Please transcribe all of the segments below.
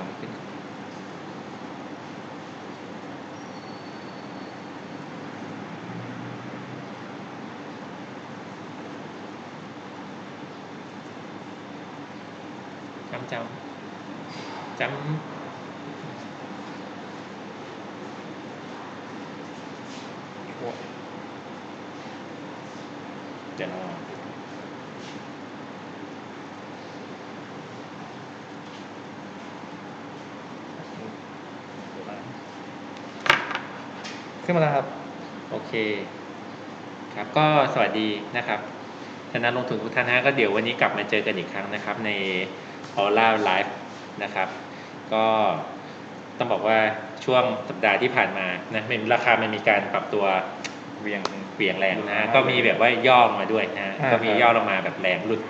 ลองขึ้นก่อนจำจำจำโอ้ยเดี๋ยวรอ ขึ้นมาแล้วครับ โอเค ครับ ก็สวัสดีนะครับคณะลงทุนทุกท่านนะก็เดี๋ยววันนี้กลับมาเจอกันอีกครั้งนะครับ ใน Aura Live นะครับ ก็ต้องบอกว่าช่วงสัปดาห์ที่ผ่านมานะมันราคามันมีการปรับตัวเวียงเปลี่ยนแรงนะฮะก็มีแบบว่าย่อลงมาด้วยนะฮะอ่าก็มีครับย่อลงมาแบบแรงหลุด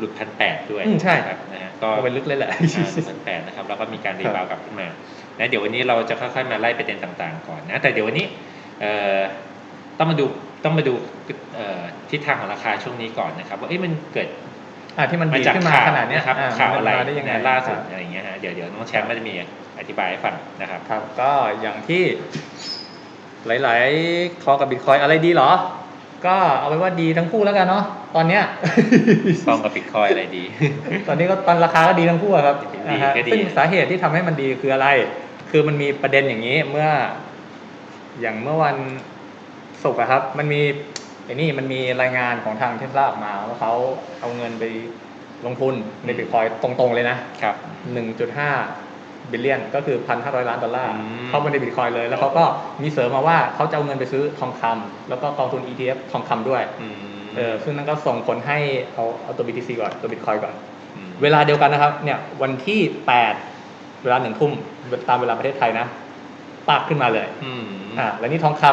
หลุดพันแปดด้วยอืมใช่ครับนะฮะก็ก็ไปลึกเลยแหละพันแปดนะครับแล้วก็มีการรีบาวด์กลับขึ้นมานะเดี๋ยววันนี้เราจะค่อยๆมาไล่ประเด็นต่างๆ ก่อนนะ แต่เดี๋ยววันนี้เอ่อต้องมาดูต้องมาดูเอ่อทิศทางของราคาช่วงนี้ก่อนนะครับ ว่าเอ๊ะมันเกิดอะที่มันมาดีจากขึ้นมาข่าวขนาดเนี้ยนะครับอ่ข่าวมันอะไรมาได้ยังไงนะล่าสุดครับอะไรอย่างเงี้ยฮะเดี๋ยวเดี๋ยวน้องแชมป์ก็จะมีอธิบายให้ฟังนะครับครับก็อย่างที่หลาย ๆ คอกับบิตคอยอะไรดีเหรอ ก็เอาไว้ว่าดีทั้งคู่แล้วกันเนาะตอนเนี้ยฟองกับบิตคอยอะไรดี ตอนนี้ก็ตอนราคาก็ดีทั้งคู่อะครับดีนะฮะก็ดีซึ่งสาเหตุที่ทำให้มันดีคืออะไร คือมันมีประเด็นอย่างนี้เมื่อ อย่างเมื่อวันศุกร์อะครับ มันมีไอ้นี่มันมีรายงานของทางเทสลาออกมาว่าเขาเอาเงินไปลงทุนในบิตคอยตรงๆเลยนะครับ1.5 บิลเลียนก็คือ1,500ล้านดอลลาร์อืมเข้ามาในบิตคอยเลย แล้วเขาก็มีเสริมมาว่าเขาจะเอาเงินไปซื้อทองคำแล้วก็กองทุน ETF ทองคำด้วยอืมเออซึ่งนั่นก็ส่งผลให้เอาเอาตัว BTC ก่อนตัวบิตคอยก่อนมเวลาเดียวกันนะครับเนี่ยวันที่8เวลาหนึ่งทุ่มตามเวลาประเทศไทยนะปากขึ้นมาเลยอืมอ่าแล้วนี่ทองค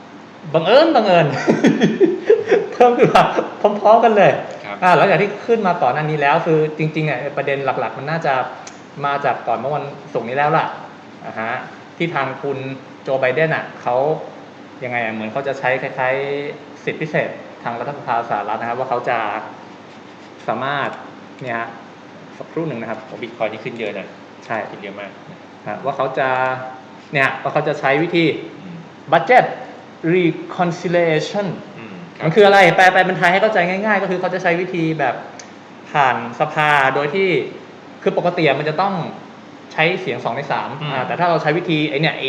ำบังเอิญบังเอิญเพิ่มขึ้นมาพร้อมๆกันเลยครับอ่าหลังจากที่ขึ้นมาก่อนหน้านี้แล้วคือจริงๆอะประเด็นหลัก ๆ มันน่าจะ มาจากก่อนเมื่อวันศุกร์นี้แล้วล่ะอ่าฮะที่ทางคุณโจไบเดนอะเขายังไงอะเหมือนเขาจะใช้คล้ายๆสิทธิพิเศษทางรัฐสภาสหรัฐนะครับ ว่าเขาจะสามารถเนี่ยฮะสักครู่หนึ่งนะครับของบิตคอยนี่ขึ้นเยอะนะใช่ขึ้นเยอะมากฮะว่าเขาจะเนี่ยว่าเขาจะใช้วิธีอืม budget reconciliation อืมรับมันคืออะไรแปลแปลเป็นไทยให้เข้าใจง่าย ๆ ก็คือเขาจะใช้วิธีแบบผ่านสภาโดยที่ คือปกติอะมันจะต้องใช้เสียงสองในสามอืมอ่าแต่ถ้าเราใช้วิธีไอเนี่ยไอ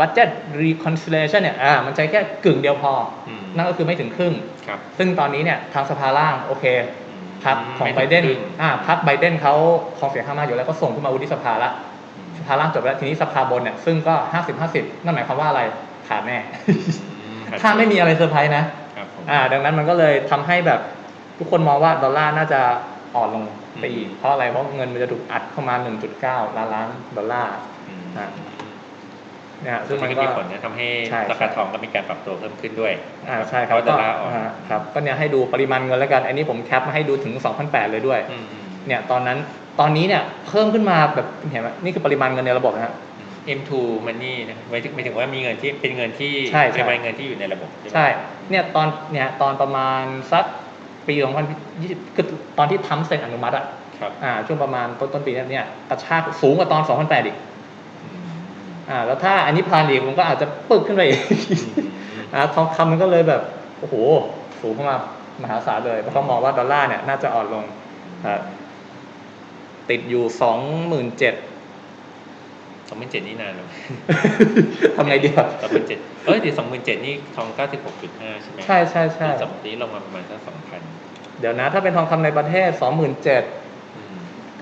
budget reconciliation เนี่ยอ่ามันใช้แค่กึ่งเดียวพออมนั่นก็คือไม่ถึงครึ่งครับซึ่งตอนนี้เนี่ยทางสภาล่างโอเคมพรรคของม่ไบถึเดนครึ่งอ่าพรรคไบเดนเขาของเสียงข้างมากอยู่แล้วก็ส่งขึ้นมาวุฒิสภาละอืมสภาล่างจบแล้วทีนี้สภาบนเนี่ยซึ่งก็ห้าสิบห้าสิบนั่นหมายความว่าอะไรขาดแน่อืมถ้าไม่มีอะไรเซอร์ไพรส์นะครับผมอ่า ดังนั้นมันก็เลยทำให้แบบทุกคนมองว่าดอลลาร์น่าจะอ่อนลง ไปอีกอืมเพราะอะไรเพราะเงินมันจะถูกอัดเข้ามา 1.9 ล้านล้านดอลลาร์อืมอะเนี่ยซึ่ซึ่งงมัมันนก็ก็มีผลนะทำให้ใช่ราคาทองก็มีการปรับตัวเพิ่มขึ้นด้วยอ่านะใช่คเพรับราะดอลลาร์อ่อนอ่าครับ ก็เนี่ยให้ดูปริมาณเงินแล้วกัน อันนี้ผมแคปมาให้ดูถึง2,800เลยด้วยอืมอืมเนี่ยตอนนั้นตอนนี้เนี่ยเพิ่มขึ้นมาแบบเห็นไหมนี่คือปริมาณเงินในระบบนะฮะอืม M2 Money นะหมายถึงหมายถึงว่ามีเงินที่เป็นเงินที่ใช่ใช่เป็นเงินที่อยู่ในระบบไหมใช่ เนี่ยตอนเนี่ยตอนประมาณสัก ปี2020คือตอนที่ทำเซ็นอนุมัติอะครับอ่า ช่วงประมาณต้นต้นปีเนี้ยกระชากสูงกว่าตอน2008อีกอืมอ่า แล้วถ้าอันนี้ผ่านอีกมันก็อาจจะปึกขึ้นไปอีกอืมอ่าทองคำมันก็เลยแบบโอ้โหสูงเข้ามามหาศาลเลยเพราะเขามองว่าดอลลาร์เนี่ยน่าจะอ่อนลงอ่าติดอยู่สองหมื่นเจ็ดส องหมื่นเจ็ดนี่นานแล้วทำไงดีครับสองหมื่นเจ็ดเอ้ยเดี๋ยวสองหมื่นเจ็ดนี่ทองเก้าสิบหกจุดห้าใช่ไหมใช่ใช่ใช่สองนี้ลงมาประมาณสักสองพันเดี๋ยวนะ ถ้าเป็นทองคำในประเทศสองหมื่นเจ็ด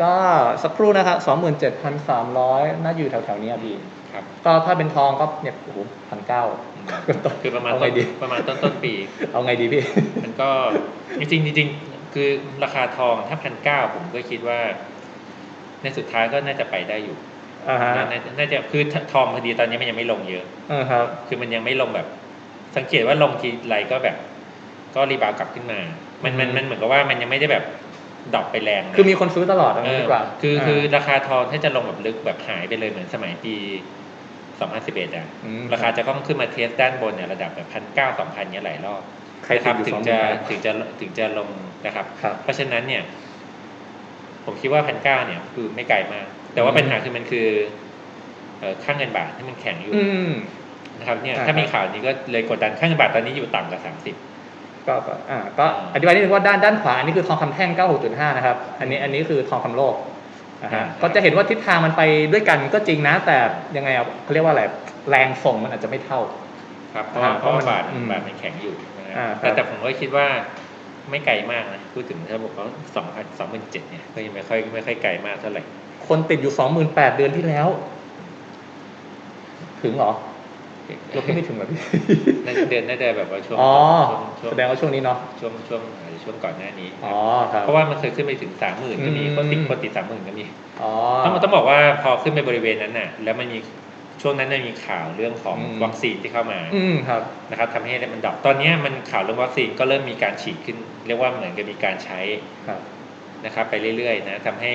ก็สักครู่นะครับสองหมื่นเจ็ดพันสามร้อยน่าอยู่แถวๆเนี้ยพี่ครับก็ถ้าเป็นทองก็เนี่ยโอ้โหพันเก้าคือประมาณเอาต้ไงนดีประมาณต้นต้นปี เอาไงดีพี่ มันก็จริงๆจริงๆคือราคาทองถ้าพันเก้าผมก็คิดว่า ในสุดท้ายก็น่าจะไปได้อยู่อ่าฮะ น่าน่าน่าจะคือทองพอดีตอนนี้มันยังไม่ลงเยอะอ่าครับ คือมันยังไม่ลงแบบ สังเกตว่าลงทีไรก็แบบ ก็รีบาวด์กลับขึ้นมา มันมันอืมมันเหมือนกับว่ามันยังไม่ได้แบบดรอปไปแรงนะคือมีคนซื้อตลอดอันเอนี้อดีกว่า คือคือาราคาทองถ้าจะลงแบบลึกแบบหายไปเลยเหมือนสมัยปี2011อะอืมราคาจะต้องขึ้นมาเทสด้านบนเนี่ยระดับแบบพันเก้าสองพันเนี้ยหลายรอบใครนะครับติดอยู่ถึงสองจะหมื่นแปดถึงจะถึงจะลงนะครับครับ เพราะฉะนั้นเนี่ย ผมคิดว่าพันเก้าเนี่ย คือไม่ไกลมาก แต่ว่าอืมปัญหาคือมันคือเอ่อค่าเงินบาทที่มันแข็งอยู่อืมนะครับเนี่ยใช่ถ้ามีครับข่าวนี้ก็เลยกดดันค่าเงินบาทตอนนี้อยู่ต่ำกว่าสามสิบก็ก็อ่าก็อ่าอธิบายนิดนึงว่าด้านด้านขวาอันนี้คือทองคำแท่ง 96.5 นะครับ อันนี้อันนี้คือทองคำโลกนะฮะก็จะเห็นว่าทิศทางมันไปด้วยกันก็จริงนะ แต่ยังไงอะเขาเรียกว่าอะไรแรงส่งมันอาจจะไม่เท่า ครับเพราะว่าอ่าเพราะว่าเพราะมันบาทอืมบาทมันแข็งอยู่นะฮะอ่าครับแต่แต่ผมก็คิดว่าไม่ไกลมากนะพูดถึงถ้าบอกว่าสองพันสองหมื่นเจ็ดเนี่ยก็ยังไม่ค่อยไม่ค่อยไกลมากเท่าไหร่ คนติดอยู่28,000เดือนที่แล้ว ถึงเหรอเราคิดไม่ถึงเหรอพี่น่าจะเดือนน่าจะแบบว่าช่วงอ๋อช่วงแสดงว่าช่วงนี้เนาะช่วงช่วงอาจจะช่วงก่อนหน้านี้อ๋อครับเพราะว่ามันเคยขึ้นไปถึงสามหมื่นก็มีอืมคนติดคนติดสามหมื่นก็มีอ๋อต้องต้องบอกว่าพอขึ้นไปบริเวณนั้นน่ะ แล้วมันมีช่วงนั้นมันมีข่าวเรื่องของอืมวัคซีนที่เข้ามาอืมครับนะครับทำให้มันดรอปตอนนี้มันข่าวเรื่องวัคซีนก็เริ่มมีการฉีดขึ้น เรียกว่าเหมือนกับมีการใช้ครับนะครับ ไปเรื่อยๆ นะทำให้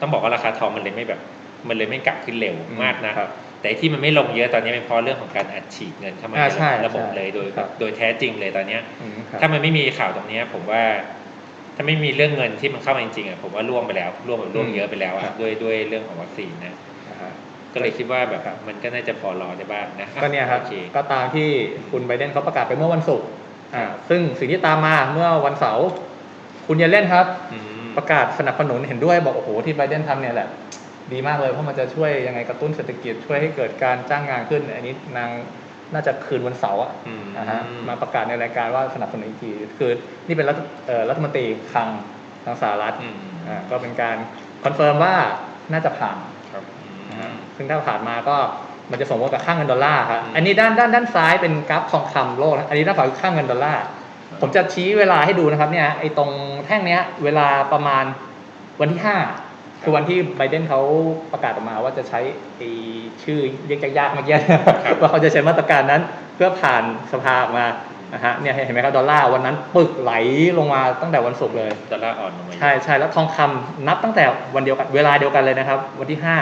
ต้องบอกว่าราคาทองมันเลยไม่แบบ มันเลยไม่กลับขึ้นเร็วมากนะครับแต่ที่มันไม่ลงเยอะตอนนี้เป็นเพราะเรื่องของการอัดฉีดเงินเข้ามาอ่าใช่ในระบบใช่เลยโดยครับโดยแท้จริงเลยตอนเนี้ยอืมครับถ้ามันไม่มีข่าวตรงเนี้ยผมว่า ถ้าไม่มีเรื่องเงินที่มันเข้ามาจริงๆอะผมว่าล่วงไปแล้วล่วงแบบล่วงเยอะไปแล้วครัอะบด้วยด้วยเรื่องของวัคซีนนะนะฮะก็เลยคิดว่าแบบครับมันก็น่าจะพอรอได้บ้างนะก็เนี่ยครับโอเคก็ตามที่คุณไบเดนเขาประกาศไปเมื่อวันศุกร์อ่าซึ่งสิ่งที่ตามมาเมื่อวันเสาร์คุณเยเลนครับอืม ประกาศสนับสนุนเห็นด้วยบอกโอ้โหที่ไบเดนทำเนี่ยแหละ ดีมากเลยเพราะมันจะช่วยยังไงกระตุ้นเศรษฐกิจช่วยให้เกิดการจ้างงานขึ้น อันนี้นางน่าจะคืนวันเสาร์อะอืมนะฮะมาประกาศในรายการว่าสนับสนุนอีกทีคือนี่เป็นรัฐเอ่อรัฐมนตรีคลังทางสหรัฐอืมอ่าก็เป็นการคอนเฟิร์มว่าน่าจะผ่านครับนะอืฮะมซึ่งถ้าผ่านมาก็มันจะส่งผลกับค่าเงินดอลลาร์ครับอืมอันนี้ด้านด้านด้านซ้ายเป็นกราฟทองคำโลกนะอันนี้ด้านขวาคือค่าเงินดอลลาร์ ผมจะชี้เวลาให้ดูนะครับเนี่ยไอ้ตรงแท่งเนี้ย เวลาประมาณวันที่ห้าคือวันที่ไบเดนเขาประกาศออกมาว่าจะใช้ไอ้ชื่อเรียกยากๆเมื่อกี้ว่าเขาจะใช้มาตรการนั้นเพื่อผ่านสภาออกมานะฮะเนี่ยเห็นไหมครับดอลลาร์วันนั้นปึกไหลลงมาตั้งแต่วันศุกร์เลยดอลลาร์อ่อนลงมาเยอะใช่ใช่แล้วทองคำนับตั้งแต่วันเดียวกันเวลาเดียวกันเลยนะครับ วันที่ห้า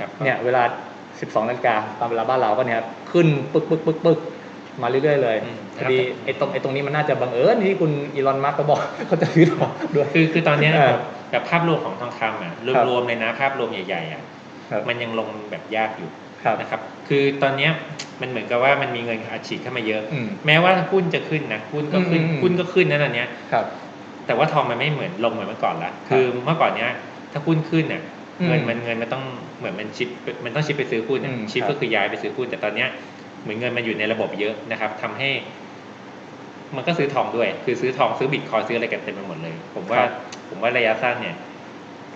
ครับเนี่ยเวลา 12นาฬิกาตามเวลาบ้านเราก็เนี่ยครับขึ้นปึ๊กปึ๊กปึ๊กปึ๊ก มาเรื่อยๆเลยอืมพอดีไอ้ตรงไอ้ตรงนี้มันน่าจะบังเอิญที่คุณอีลอนมาร์กก็บอกเขาจะซื้อทองด้วยคือคือตอนเนี้ยเออแบบภาพรวมของทองคำอะครับรวมๆเลยนะภาพรวมใหญ่ๆอะครับมันยังลงแบบยากอยู่ครับนะครับ คือตอนเนี้ยมันเหมือนกับว่ามันมีเงินอัดฉีดเข้ามาเยอะอืมแม้ว่าหุ้นจะขึ้นนะหุ้นก็ขึ้นอืมอืมหุ้นก็ขึ้นนะตอนเนี้ยครับ แต่ว่าทองมันไม่เหมือนลงเหมือนเมื่อก่อนละคือเมื่อก่อนเนี้ย ถ้าหุ้นขึ้นเนี่ยอืมเงินมันเงินมันต้องเหมือนมันชิปมันต้องชิปไปซื้อหุ้นอะอืมชิปครับก็คือย้ายไปซื้อหุ้นแต่ตอนเนี้ย เหมือนเงินมันอยู่ในระบบเยอะนะครับทำให้ มันก็ซื้อทองด้วย คือซื้อทองซื้อบิตคอยน์ซื้ออะไรกันเต็มไปหมดเลย ผมว่าครับผมว่าระยะสั้นเนี่ย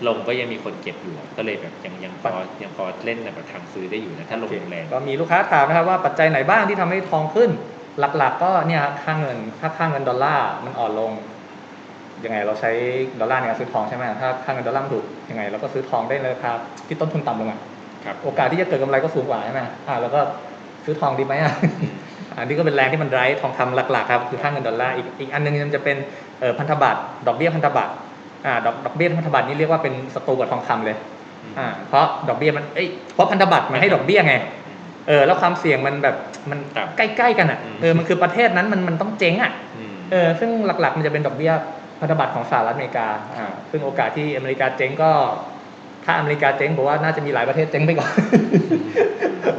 ลงก็ยังมีคนเก็บอยู่อะก็เลยแบบยังยังพอยังพอเล่นแบบทางซื้อได้อยู่นะถ้าลงแรงก็มีลูกค้าถามนะครับว่าปัจจัยไหนบ้างที่ทำให้ทองขึ้น หลัก ๆ ก็เนี่ยครับค่าเงินถ้าค่าเงินดอลลาร์มันอ่อนลงยังไงเราใช้ดอลลาร์ในการซื้อทองใช่ไหมถ้าค่าเงินดอลลาร์มันถูกยังไงเราก็ซื้อทองได้ในราคาที่ต้นทุนต่ำลงอะครับโอกาสที่จะเกิดกำไรก็สูงกว่าใช่ไหมอ่าแล้วก็ ซื้อทองดีไหมอะอันนี้ก็เป็นแรงที่มันไร้ทองคำหลักๆครับคือค่าเงินดอลลาร์อีกอีกอันหนึงมันจะเป็นเอ่อพันธบัตรดอกเบี้ยพันธบัตรอ่าดอกดอกเบี้ยพันธบัตรนี่เรียกว่าเป็นศัตรูกับทองคำเลยอ่าเพราะดอกเบี้ยมันเอ้ยเพราะพันธบัตรมันให้ดอกเบี้ยไงเออแล้วความเสี่ยงมันแบบมันต่ำใกล้ๆกันอะอืมเออมันคือประเทศนั้นมันมันต้องเจ๊งอะอืมเออซึ่งหลักๆมันจะเป็นดอกเบี้ยพันธบัตรของสหรัฐอเมริกาอ่าซึ่งโอกาสที่อเมริกาเจ๊งก็ ถ้าอเมริกาเจ๊งผมว่าน่าจะมีหลายประเทศเจ๊งไปก่อน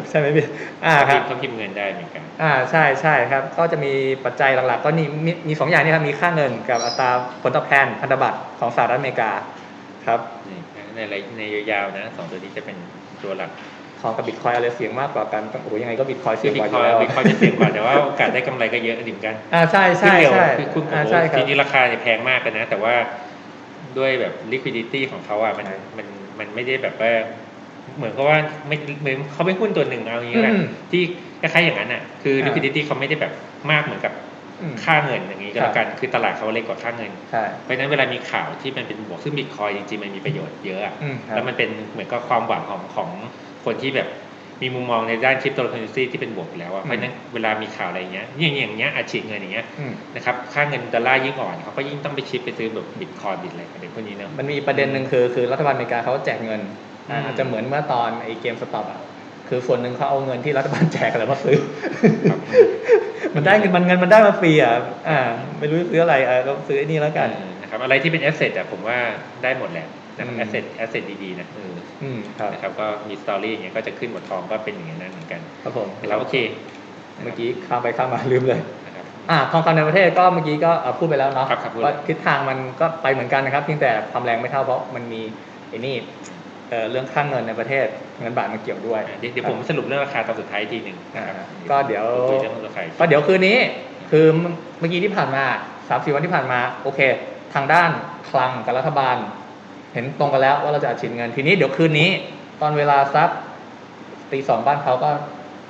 ใช่ไหมพี่อ่าครับเขาพิมพ์เงินได้เหมือนกันอ่าใช่ใช่ครับ ก็จะมีปัจจัยหลักๆ ก็นี่มีมีสองอย่างนี่ครับมีค่าเงินกับอัตราผลตอบแทนพันธบัตรของสหรัฐอเมริกาครับนี่ในระยะในยาวๆนะสองตัวนี้จะเป็นตัวหลักทองกับบิตคอยอะไรเสี่ยงมากกว่ากันโอ้โหยังไงก็บิตคอยคืเสี่อยงบิกตว่าอคอยยู่แล้วบิตคอยจะเสี่ยงกว่าแต่ว่าโอกาสได้กำไรก็เยอะเหมือนกันอ่าใช่ใช่ขึ้นเร็วใช่คือคุณโอ้อ่าโหใช่ครัทีบนี้ราคาเนี่ยแพงมากเลยนะ แต่ว่าด้วยแบบ liquidity ของเขาอะมันใช่มัน มันไม่ได้แบบว่าเหมือนกับว่าไม่เหมือนเขาเป็นหุ้นตัวหนึ่งเอาอย่างนี้แหละอืมที่คล้ายๆอย่างนั้นอะคืออ่า liquidity เขาไม่ได้แบบมากเหมือนกับอืมค่าเงินอย่างนี้ก็แล้วกันคือตลาดเขาเล็กกว่าค่าเงินใช่เพราะฉะนั้นเวลามีข่าวที่มันเป็นบวกซึ่งบิตคอยจริงๆมันมีประโยชน์เยอะอะอืมครับแล้วมันเป็นเหมือนกับความหวังของของคนที่แบบ มีมุมมองในด้านคริปโตเคอเรนซีที่เป็นบวกอยู่แล้วอะเพราะฉะนั้นเวลามีข่าวอะไรอย่างเงี้ยอย่างอย่างเงี้ยอาชีพเงินอย่างเงี้ยอืมนะครับค่าเงินดอลลาร์ยิ่งอ่อนเขาก็ยิ่งต้องไปชิปไปซื้อแบบบิตคอยบิตอะไรอะไรพวกนี้เนอะมันมีประเด็นหนึ่งคือคือรัฐบาลอเมริกาเขาแจกเงินอ่าอืมอาจจะเหมือนเมื่อตอนไอ้เกมสต็อปอะคือส่วนหนึ่งเขาเอาเงินที่รัฐบาลแจกอะไรมาซื้อครับมันได้เงินมันเงินมันได้มาฟรีอะอ่า ไม่รู้จะซื้ออะไรอะก็ซื้อไอ้นี่แล้วกันเออนะครับอะไรที่เป็นแอสเซทอะผมว่าได้หมดแหละ นะครับอืมแอสเซทแอสเซทดีๆนะเอออืมครับนะครับก็มีสตอรี่อย่างเงี้ยก็จะขึ้นบนทองก็เป็นอย่างนั้นเหมือนกัน ครับผมนะครับโอเค เมื่อกี้ข้ามไปข้ามมาลืมเลยนะครับอ่าทองคำในประเทศก็เมื่อกี้ก็เอ่อพูดไปแล้วเนาะครับครับพูดว่าทิศทางมันก็ไปเหมือนกันนะครับเพียงแต่ความแรงไม่เท่าเพราะมันมีไอ้นี่เอ่อเรื่องค่างเงินในประเทศเงินบาทมันเกี่ยวด้วยเดี๋ยวเดี๋ยวผมสรุปเรื่องราคาตอนสุดท้ายอีกทีหนึ่งนะครับอ่าก็เดี๋ยวคุยเรื่องราคาอีกก็เดี๋ยวคืนนี้คือเมื่อกี้ที่ผ่านมาสามสี่วันที่ผ่านมาโอเค ทางด้านคลังกับรัฐบาล เห็นตรงกันแล้วว่าเราจะอัดฉีดเงินทีนี้เดี๋ยวคืนนี้ ตอนเวลาสักตีสองบ้านเขาก็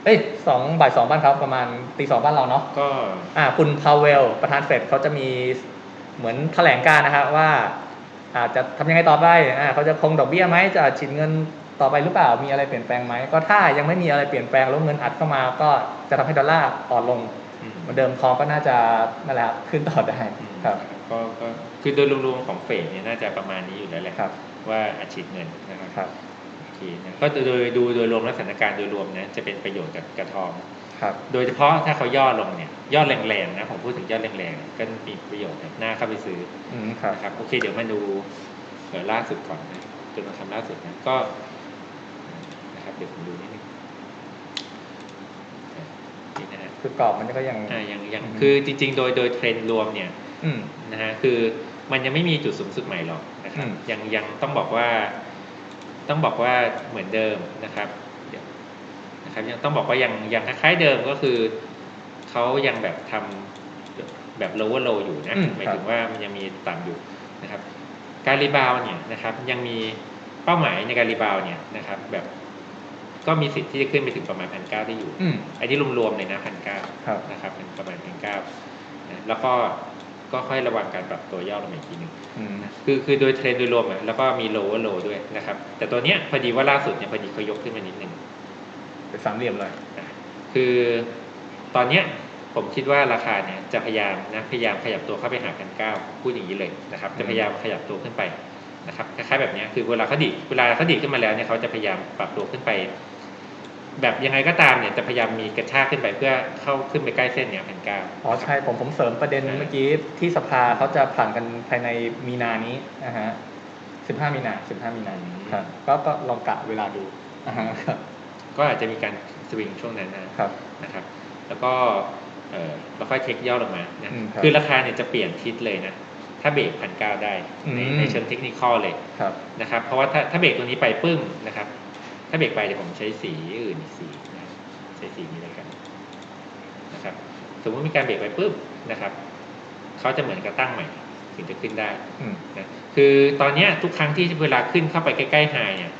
เอ้ยสองบ่ายสองบ้านเขาประมาณตีสองบ้านเราเนาะก็อ่าคุณพาวเวลประธานเฟดเขาจะมีเหมือนแถลงการนะครับว่าอาจจะทำยังไงต่อไปอ่าเขาจะคงดอกเบี้ยไหมจะอัดฉีดเงินต่อไปหรือเปล่ามีอะไรเปลี่ยนแปลงไหมก็ถ้ายังไม่มีอะไรเปลี่ยนแปลงแล้วเงินอัดเข้ามา ก็จะทำให้ดอลลาร์อ่อนลงอืมเหมือนเดิมทองก็น่าจะนั่นแหละครับขึ้นต่อได้ครับ ก็ก็คือโดยรวมๆของเฟดเนี่ยน่าจะประมาณนี้อยู่แล้วแหละครับ ว่าอัดฉีดเงินนะครับครับโอเคนะก็โดยดูโดยรวมและสถานการณ์โดยรวมนะจะเป็นประโยชน์กับกระทองครับ โดยเฉพาะถ้าเขาย่อลงเนี่ยยอดแรงๆนะผมพูดถึงยอดแรงๆเนี่ยก็มีประโยชน์นะน่าเข้าไปซื้ออืมครับนะครับโอเค เดี๋ยวมาดูเอ่อล่าสุดก่อนนะจนมาทำล่าสุดนะก็นะครับเดี๋ยวผมดูนิดนึงอะนี่นะฮะ คือกรอบมันก็ยังอ่ายังยังอืมคือจริง ๆ โดยโดยเทรนด์รวมเนี่ยอืมนะฮะคือมันยังไม่มีจุดสูงสุดใหม่หรอกนะครับอืมยังยังต้องบอกว่า ต้องบอกว่าเหมือนเดิมนะครับเดี๋ยวนะครับ ยังต้องบอกว่ายังยังคล้ายๆเดิมก็คือเขายังแบบทำแบบ lower low อยู่นะอืมหมายครับถึงว่ามันยังมีต่ำอยู่นะครับ การรีบาวด์เนี่ยนะครับ ยังมีเป้าหมายในการรีบาวด์เนี่ยนะครับ แบบ ก็มีสิทธิ์ที่จะขึ้นไปถึงประมาณพันเก้าได้อยู่ อืม อันนี้รวมๆเลยนะพันเก้าครับ นะครับเป็นประมาณพันเก้านะแล้วก็ก็ค่อยระวังการปรับตัวย่อลงมาอีกทีหนึ่ง อืมนะคือคือโดยเทรนด์โดยรวมอะแล้วก็มี lower low ด้วยนะครับ แต่ตัวเนี้ยพอดีว่าล่าสุดเนี่ยพอดีเขายกขึ้นมานิดนึงเป็นสามเหลี่ยมเลยนะคือตอนเนี้ยผมคิดว่าราคาเนี่ยจะพยายามนะพยายามขยับตัวเข้าไปหาพันเก้าพูดอย่างนี้เลยนะครับ จะพยายามขยับตัวขึ้นไปนะครับคล้ายๆแบบเนี้ยคือเวลาเขาดีดเวลาเขาดีดขึ้นมาแล้วเนี่ยเขาจะพยายามปรับตัวขึ้นไป แบบยังไงก็ตามเนี่ยจะพยายามมีกระชากขึ้นไปเพื่อเข้าขึ้นไปใกล้เส้นเนี่ยพันเก้าอ๋อใช่ผมผมเสริมประเด็นเมื่อกี้ที่สภาเขาจะผ่านกันภายในมีนานี้นะฮะสิบห้ามีนาสิบห้ามีนาครับก็ก็ลองกะเวลาดูอ่าฮะครับก็อาจจะมีการสวิงช่วงนั้นนะครับนะครับ แล้วก็เออแล้วค่อยเทคย่อลงมานะอืมครับคือราคาเนี่ยจะเปลี่ยนทิศเลยนะถ้าเบรกพันเก้าได้ในอืมในเชิงเทคนิคอลเลยครับนะครับ เพราะว่าถ้าถ้าเบรกตัวนี้ไปปึ้งนะครับ ถ้าเบรกไปเดี๋ยวผมใช้สีอื่นอีกสีนะครับใช้สีนี้เลยกันนะครับ สมมติมีการเบรกไปปุ๊บนะครับเขาจะเหมือนกับตั้งใหม่ถึงจะขึ้นได้อืมนะคือตอนเนี้ยทุกครั้งที่เวลาขึ้นเข้าไปใกล้ๆไฮเนี่ย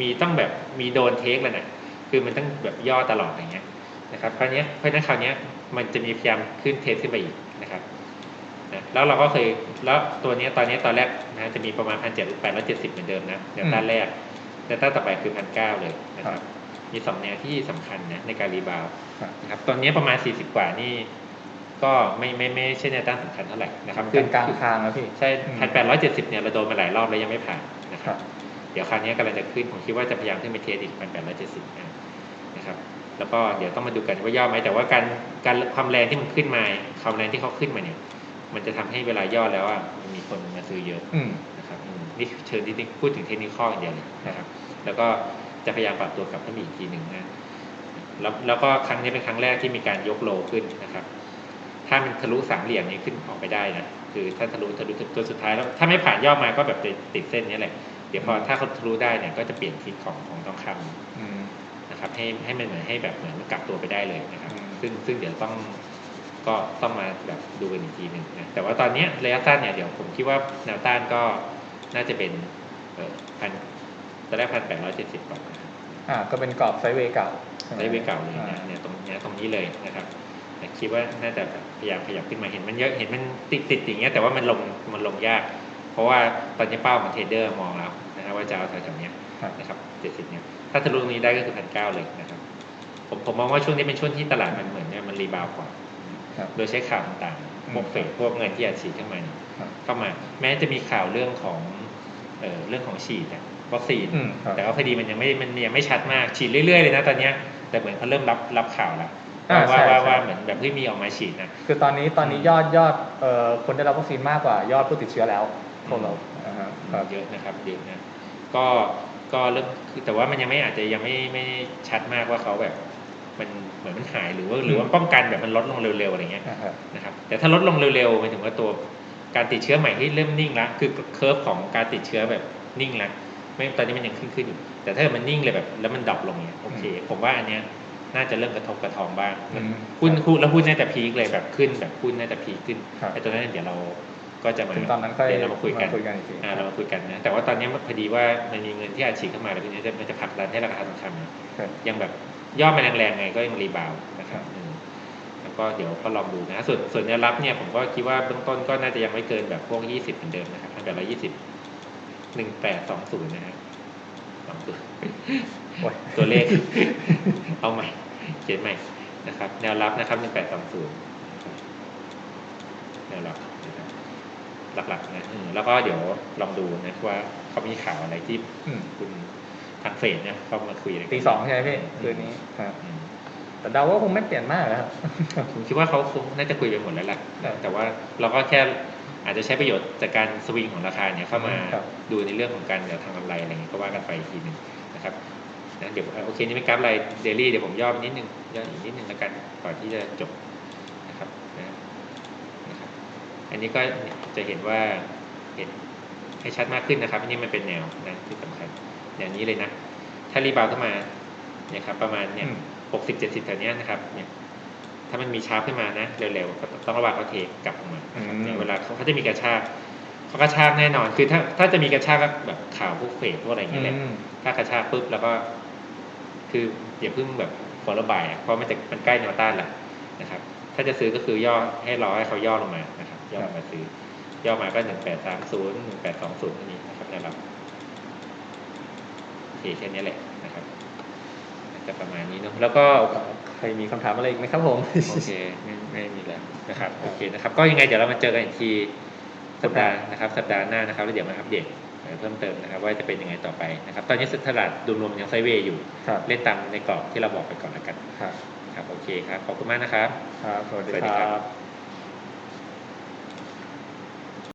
มีต้องแบบมีโดนเทคแล้วนะคือมันต้องแบบย่อตลอดอย่างเงี้ยนะครับเพราะเนี้ยเพราะฉะนั้นคราวเนี้ยมันจะมีพยายามขึ้นเทสขึ้นไปอีกนะครับนะแล้วเราก็เคยแล้วตัวเนี้ยตอนเนี้ยตอนแรกนะจะมีประมาณพันเจ็ดแปดร้อยเจ็ดสิบเหมือนเดิมนะแนวต้านแรก แนวต้านต่อไปคือพันเก้าเลยนะครับมีสองแนวที่สำคัญนะในการรีบาวด์ครับนะครับตอนนี้ประมาณ 40 กว่านี่ก็ไม่ไม่ไม่ใช่แนวต้านสำคัญเท่าไหร่นะครับกลางกลางทางแล้วพี่ใช่อืมพันแปดร้อยเจ็ดสิบเนี่ยเราโดนมาหลายรอบแล้วยังไม่ผ่านนะคครัรับบเดี๋ยวคราวนี้กำลังจะขึ้นผมคิดว่าจะพยายามขึ้นไปเทสอีกพันแปดร้อยเจ็ดสิบนะครับ แล้วก็เดี๋ยวต้องมาดูกันว่าย่อไหมแต่ว่าการการความแรงที่มันขึ้นมาความแรงที่เขาขึ้นมาเนี่ย มันจะทำให้เวลาย่อแล้วอะมันมีคนมาซื้อเยอะ เชิญที่พูดถึงเทคนิคข้ออย่างเดียวเลยนะครับ แล้วก็จะพยายามปรับตัวกลับขึ้นมาอีกทีหนึ่งนะแล้วแล้วก็ครั้งนี้เป็นครั้งแรกที่มีการยกโลขึ้นนะครับ ถ้ามันทะลุสามเหลี่ยมนี้ขึ้นออกไปได้นะคือถ้าทะลุทะลุตัวสุดท้ายแล้วถ้าไม่ผ่านย่อมาก็แบบติดติดเส้นนี้แหละเดี๋ยวพอถ้าเขาทะลุได้เนี่ยก็จะเปลี่ยนทิศของของทองคำอืมนะครับ ให้ให้มันเหมือนให้แบบเหมือนกลับตัวไปได้เลยนะครับอืมซึ่งซึ่งเดี๋ยวต้องก็ต้องมาแบบดูกันอีกทีหนึ่งนะแต่ว่าตอนเนี้ยระยะสั้นเนี่ยเดี๋ยวผมคิดว่าแนวต้านก็ น่าจะเป็นเอ่อพันตอนแรกพันแปดร้อยเจ็ดสิบก่อนนะครับอ่าก็เป็นกรอบไซด์เวย์เก่าใช่หมได้เวเก่าเลยอ่นะเนี่ยตรงเนี้ยตรงนี้เลยนะครับแต่คิดว่าน่าจะแบบพยายามขยับขึ้นมาเห็นมันเยอะเห็นมันติดติดอย่างเงี้ยแต่ว่ามันลงมันลงยาก เพราะว่าตอนนี้เป้าของเทรดเดอร์มองแล้วนะครับว่าจะเอาแถวๆเนี้ยครับนะครับเจ็ดสิบเนี่ยถ้าทะลุตรงนี้ได้ก็คือพันเก้าเลยนะครับผมผมมองว่าช่วงนี้เป็นช่วงที่ตลาดมันเหมือนเนี่ยมันรีบาวด์กว่าครับโดยใช้ข่าวต่างๆพวกเฟดพวกเงินที่อัดฉีดเข้ามาเนี่ยครับเข้ามา แม้จะมีข่าวเรื่องของ เอ่อเรื่องของฉีดอะวัคซีนอืมครับแต่ว่าพอดีมันยังไม่มันยังไม่ชัดมากฉีดเรื่อยๆเลยนะตอนเนี้ยแต่เหมือนเขาเริ่มรับรับข่าวแล้วอ่าว่าใช่ว่าใช่ว่าเหมือนแบบที่มีออกมาฉีดนะคือตอนนี้ตอนนี้ยอดยอดเอ่อคนได้รับวัคซีนมากกว่ายอดผู้ติดเชื้อแล้วทั่วโลกอ่าฮะครับเยอะนะครับเยอะนะก็ก็เริ่มคือแต่ว่ามันยังไม่อาจจะยังไม่ไม่ชัดมากว่าเขาแบบ มันเหมือนมันหายหรือว่าหรือว่าป้องกันแบบมันลดลงเร็วๆอะไรเงี้ยอ่าฮะนะครับแต่ถ้าลดลงเร็วๆหมายถึงว่าตัว การติดเชื้อใหม่ที่เริ่มนิ่งละคือเคอร์ฟของการติดเชื้อแบบนิ่งละไม่ตอนนี้มันยังขึ้นขึ้นอยู่แต่ถ้าเกิดมันนิ่งเลยแบบ แล้วมันดรอปลงเนี่ยโอเค ผมว่าอันเนี้ยน่าจะเริ่มกระทบกระทองบ้างอืมหุ้นหุ้นแล้วหุ้นน่าจะพีคเลยแบบขึ้นแบบหุ้นน่าจะพีคขึ้นครับไอ้ตัวนั้นเดี๋ยวเราก็จะมาถึงตอนนั้นค่อยเดี๋ยวเรามาคุยกันคุยกันอีกทีอ่าเรามาคุยกันนะแต่ว่าตอนนี้พอดีว่ามันมีเงินที่อาจฉีดเข้ามาแล้วทีนี้จะมันจะผลักดันให้ราคาทองคำเนี่ยครับยังแบบย่อมาแรงๆไงก็ยังรีบาวด์นะครับครับอืมแล้ว ก็เดี๋ยวก็ลองดูนะ ส่วนส่วนแนวรับเนี่ยผมก็คิดว่าเบื้องต้นก็น่าจะยังไม่เกินแบบพวก 20 เหมือนเดิมนะครับตั้งแต่ละ20 1820นะฮะสองตัวโอ้ยตัวเลข เอาใหม่ เขียนใหม่นะครับ แนวรับนะครับ1820แนวรับนะครับหลักๆนะอืมแล้วก็เดี๋ยวลองดูนะว่าเขามีข่าวอะไรที่อืมคุณทางเฟดเนี่ยเข้ามาคุยอะไรกันตีสองใช่ไหมพี่คืนนี้ครับอืม แต่เดาว่าคงไม่เปลี่ยนมากแล้วครับผมคิดว่าเขาคงน่าจะคุยไปหมดแล้วแหละครับแต่ว่าเราก็แค่อาจจะใช้ประโยชน์จากการสวิงของราคาเนี่ยเข้ามาครับดูในเรื่องของการเดี๋ยวทางกำไรอะไรอย่างเงี้ยก็ว่ากันไปอีกทีหนึ่งนะครับนะเดี๋ยวโอเคนี่เป็นกราฟรายเดลี่เดี๋ยวผมย่อไปนิดนึงย่ออีกนิดนึงแล้วกันก่อนที่จะจบนะครับนะนะครับ อันนี้ก็จะเห็นว่าเห็นให้ชัดมากขึ้นนะครับอันนี้มันเป็นแนวนะที่สำคัญแนวนี้เลยนะถ้ารีบาวด์เข้ามาเนี่ยครับประมาณเนี่ยอืม หกสิบเจ็ดสิบแถวเนี้ยนะครับเนี่ยถ้ามันมีชาร์ปขึ้นมานะเร็วๆก็ต้องระวังเขาเทกลับออกมานะครับอืมเนี่ยเวลาเขาเขาจะมีกระชากเขากระชากแน่นอน คือถ้าถ้าจะมีกระชากก็แบบข่าวพวกเฟดพวกอะไรอย่างเงี้ยแหละอืมถ้ากระชากปุ๊บแล้วก็ คืออย่าเพิ่งแบบฟอลล์บายเพราะมันจะมันใกล้แนวต้านแหละนะครับ ถ้าจะซื้อก็คือย่อให้รอให้เขาย่อลงมานะครับ ย่อลงมาซื้อย่อมาก็หนึ่งแปดสามศูนย์หนึ่งแปดสองศูนย์นี้นะครับแนวรับโอเคแค่นี้แหละนะครับ จะประมาณนี้เนาะแล้วก็ใครมีคำถามอะไรอีกไหมครับผมโอเคไม่ไม่มีแล้วนะครับโอเคนะครับ ก็ยังไงเดี๋ยวเรามาเจอกันอีกทีสัปดาห์นะครับ สัปดาห์หน้านะครับแล้วเดี๋ยวมาอัปเดตเอ่อเพิ่มเติมนะครับ ว่าจะเป็นยังไงต่อไปนะครับ ตอนนี้ตลาดดูรวมยังไซด์เวย์อยู่ครับเล่นตามในกรอบที่เราบอกไปก่อนแล้วกันครับครับโอเคครับขอบคุณมากนะครับ ครับ สวัสดีสวัสดีคครัรับบ